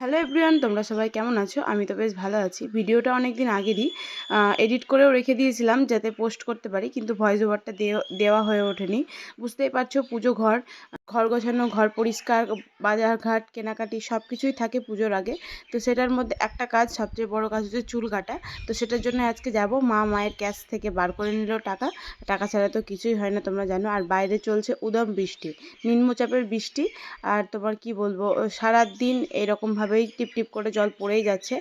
Hello everyone তোমরা সবাই কেমন আছো? আমি তো বেশ ভালো আছি। ভিডিওটা অনেক দিন আগেরই এডিট করেও রেখে দিয়েছিলাম যাতে পোস্ট করতে পারি, কিন্তু ভয়েস ওভারটা দেওয়া হয়ে ওঠেনি। বুঝতেই পারছ, পুজো ঘর। ঘর গোছানো, ঘর পরিষ্কার বাজার ঘাট কেনাকাটি সব কিছুই থাকে পুজোর আগে। তো সেটার মধ্যে একটা কাজ, সবচেয়ে বড় কাজ হচ্ছে চুল কাটা। তো সেটার জন্য আজকে যাব। মা মায়ের ক্যাশ থেকে বার করে নিল টাকা। টাকা ছাড়া তো কিছুই হয় না, তোমরা জানো। আর বাইরে চলছে উদম বৃষ্টি, নিম্নচাপের বৃষ্টি। আর তোমার কি বলব সারা দিন এরকমভাবেই টিপ টিপ করে জল পড়েই যাচ্ছে।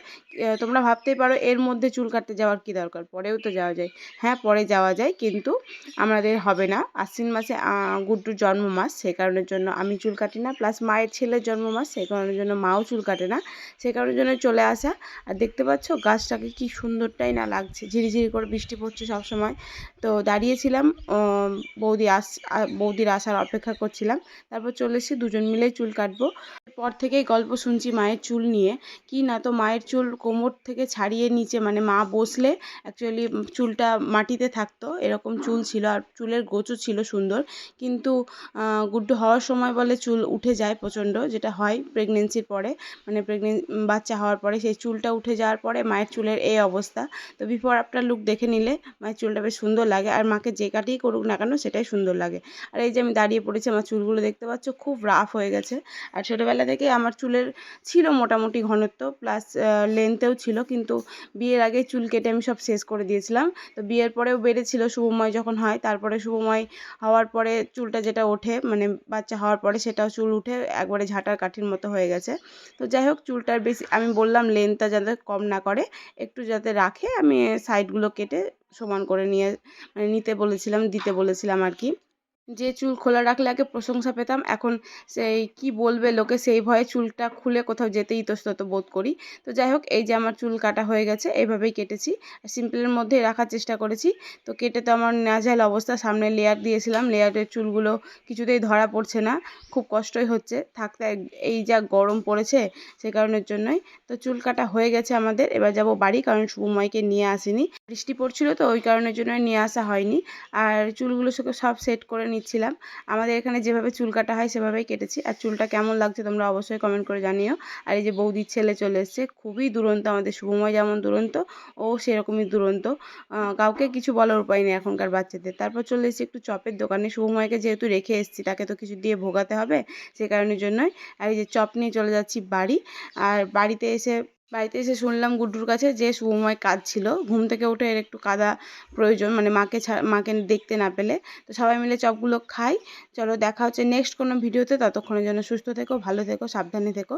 তোমরা ভাবতেই পারো এর মধ্যে চুল কাটতে যাওয়ার কি দরকার? পরেও তো যাওয়া যায়। হ্যাঁ পরে যাওয়া যায়, কিন্তু আমাদের হবে না। আশ্বিন মাসে গুড্ডুর জন্ম মাস সেই কারণের জন্য আমি চুল কাটি না প্লাস মায়ের ছেলের জন্ম মাস, সেই কারণের জন্য মাও চুল কাটে না, সেই কারণের জন্য চলে আসা। আর দেখতে পাচ্ছ গাছটাকে কি সুন্দরটাই না লাগছে, ঝিরিঝিরি করে বৃষ্টি পড়ছে সবসময়। তো দাঁড়িয়েছিলাম বৌদি আস বৌদির আসার অপেক্ষা করছিলাম। তারপর চলে এসে দুজন মিলেই চুল কাটবো। পর থেকেই গল্প শুনছি মায়ের চুল নিয়ে। কি না তো মায়ের চুল কোমর থেকে ছাড়িয়ে নিচে মানে মা বসলে অ্যাকচুয়ালি চুলটা মাটিতে থাকতো, এরকম চুল ছিল আর চুলের গোছও ছিল সুন্দর। কিন্তু গুড্ডু হওয়ার সময় বলে চুল উঠে যায় প্রচণ্ড, যেটা হয় প্রেগনেন্সির পরে মানে প্রেগনেন বাচ্চা হওয়ার পরে, সেই চুলটা উঠে যাওয়ার পরে মায়ের চুলের এই অবস্থা। তো বিফোর আফটার লুক দেখে নিলে মায়ের চুলটা বেশ সুন্দর লাগে আর মাকে যে কাটিই করুক না কেন সেটাই সুন্দর লাগে। আর এই যে আমি দাঁড়িয়ে পড়েছি, আমার চুলগুলো দেখতে পাচ্ছ, খুব রাফ হয়ে গেছে। আর ছোটোবেলা থেকে আমার চুলের ছিল মোটামুটি ঘনত্ব প্লাস লেন্থেও ছিল, কিন্তু বিয়ের আগে চুল কেটে আমি সব শেষ করে দিয়েছিলাম। তো বিয়ের পরেও বেড়েছিল শুভময় যখন হয়, তারপরে শুভময় হওয়ার পরে চুলটা যেটা ওঠে মানে বাচ্চা হওয়ার পরে সেটাও চুল উঠে একবারে ঝাঁটার কাঠির মতো হয়ে গেছে। তো যাই হোক চুলটার বেশি, আমি বললাম লেন্থটা যাতে কম না করে, একটু যাতে রাখে, আমি সাইডগুলো কেটে সমান করে নিয়ে মানে নিতে বলেছিলাম, দিতে বলেছিলাম আর কি। যে চুল খোলা রাখলে আগে প্রশংসা পেতাম, এখন সেই কি বলবে লোকে সেই ভয়ে চুলটা খুলে কোথাও যেতে ইতস্তত বোধ করি। তো যাই হোক, এই যে আমার চুল কাটা হয়ে গেছে, এইভাবেই কেটেছি। সিম্পলের মধ্যে রাখার চেষ্টা করেছি। তো কেটে তো আমার নাজাল অবস্থা, সামনে লেয়ার দিয়েছিলাম লেয়ারের চুলগুলো কিছুতেই ধরা পড়ছে না, খুব কষ্টই হচ্ছে। থাকতে এই যা গরম পড়েছে সে কারণের জন্যই। তো চুল কাটা হয়ে গেছে আমাদের, এবার যাব বাড়ি, কারণ শুভময়কে নিয়ে আসিনি। বৃষ্টি পড়ছিল তো ওই কারণের জন্য নিয়ে আসা হয়নি। আর চুলগুলো সব সেট করে নিচ্ছিলাম। আমাদের এখানে যেভাবে চুল কাটা হয় সেভাবেই কেটেছি। আর চুলটা কেমন লাগছে তোমরা অবশ্যই কমেন্ট করে জানিও। আর এই যে বৌদির ছেলে চলে এসছে, খুবই দুরন্ত আমাদের শুভময় যেমন দুরন্ত, ও সেরকমই দুরন্ত। কাউকে কিছু বলার উপায় নেই এখনকার বাচ্চাদের। তারপর চলে এসেছি একটু চপের দোকানে। শুভময়কে যেহেতু রেখে এসেছি, তাকে তো কিছু দিয়ে ভোগাতে হবে, সে কারণের জন্যই। আর এই যে চপ নিয়ে চলে যাচ্ছি বাড়ি। আর বাড়িতে এসে বাড়িতে এসে শুনলাম গুড্ডুর কাছে যে শুভময় কাজ ছিল ঘুম থেকে উঠে এর একটু কাদা প্রয়োজন মানে মাকে মাকে দেখতে না পেলে। তো সবাই মিলে চপগুলো খাই। চলো দেখা হচ্ছে নেক্সট কোনো ভিডিওতে ততক্ষণের জন্য সুস্থ থেকো, ভালো থেকো, সাবধানে থেকো।